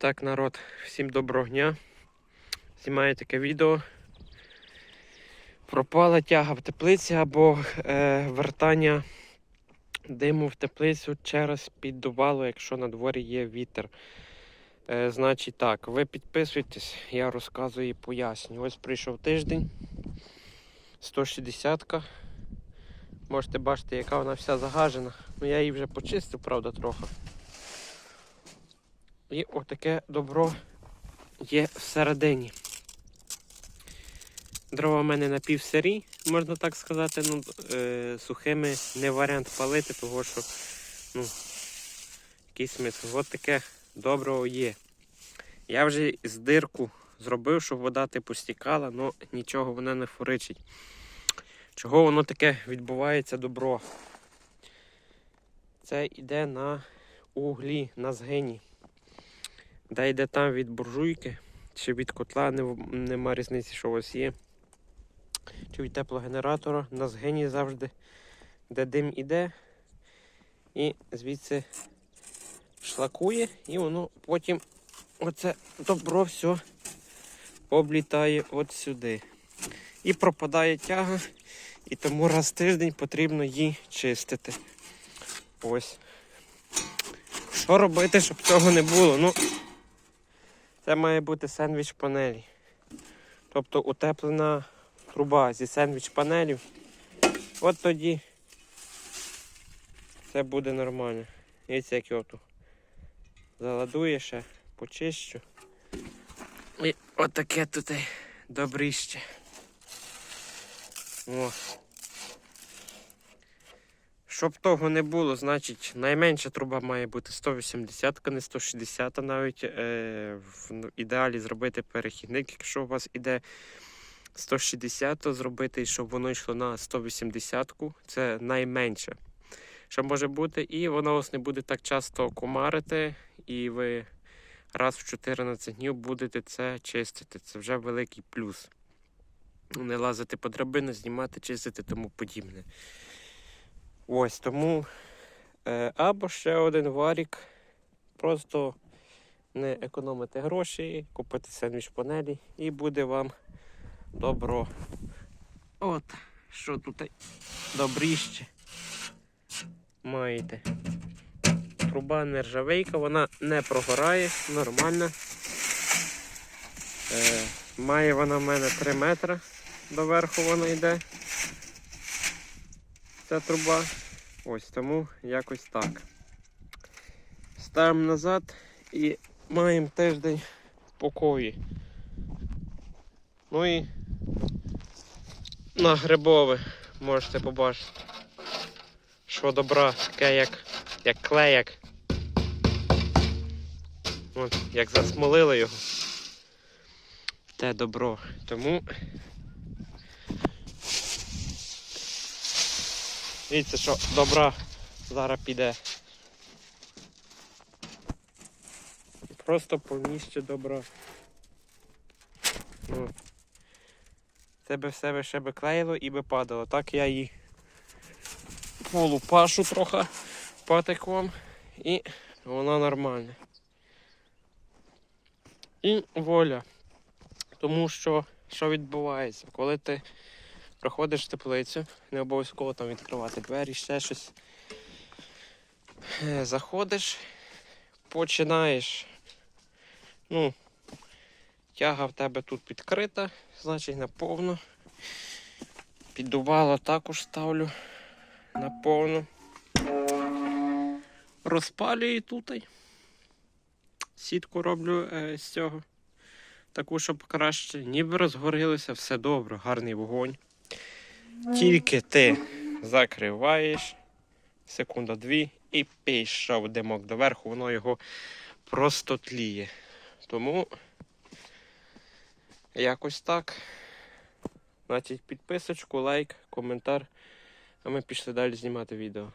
Так, народ, всім доброго дня. Знімаю таке відео. Пропала тяга в теплиці або е, вертання диму в теплицю через піддувало, якщо на дворі є вітер. Е, значить так, ви підписуйтесь, я розказую і пояснюю. Ось прийшов тиждень. 160-ка. Можете бачити, яка вона вся загажена. Ну я її вже почистив, правда, трохи. І отаке добро є всередині. Дрова в мене напівсирі, можна так сказати. Ну, е, сухими не варіант палити, того що ну, який смисл. От таке доброго є. Я вже з дирку зробив, щоб вода типу стікала, але нічого воно не фуричить. Чого воно таке відбувається добро? Це йде на углі, на згині. Де йде там від буржуйки, чи від котла, не, нема різниці, що у вас є. Чи від теплогенератора. На згині завжди, де дим іде, і звідси шлакує, і воно потім оце добро все облітає от сюди. І пропадає тяга, і тому раз в тиждень потрібно її чистити. Ось. Що робити, щоб цього не було? Ну, це має бути сендвіч панелі. Тобто утеплена труба зі сендвіч панелів. От тоді це буде нормально. Дивіться, як його тут заладує ще, почищу. І отаке тут добрище. О. Щоб того не було, значить найменша труба має бути 180, не 160 навіть. Е, в ідеалі зробити перехідник, якщо у вас іде 160, то зробити, щоб воно йшло на 180, це найменше. Що може бути, і воно вас не буде так часто комарити, і ви раз в 14 днів будете це чистити. Це вже великий плюс. Не лазити по драбину, знімати, чистити тому подібне. Ось тому е, або ще один варік. Просто не економити гроші, купити сендвіч панелі і буде вам добро. От, що тут добріще маєте. Труба нержавейка, вона не прогорає, нормальна. Е, має вона в мене 3 метри доверху вона йде. Ця труба. Ось тому якось так. Ставимо назад і маємо тиждень покої. Ну і на грибове можете побачити, що добра, таке як, як клеяк. От, як засмолили його. Те добро. Тому Дивіться, що добра зараз піде. Просто повніще добра. Ну. Це би все би ще би клеїло і би падало. Так я її полупашу трохи патиком і вона нормальна. І воля. Тому що що відбувається, коли ти Проходиш теплицю, не обов'язково там відкривати двері, ще щось. Е, Заходиш, починаєш. Ну, тяга в тебе тут підкрита, значить наповно. Піддувало також ставлю наповну. Розпалюю тут. Сітку роблю е, з цього. Таку, щоб краще, ніби розгорілося, все добре, гарний вогонь. Тільки ти закриваєш секунда-дві і пішов димок доверху, воно його просто тліє. Тому якось так. Значить, підписочку, лайк, коментар. А ми пішли далі знімати відео.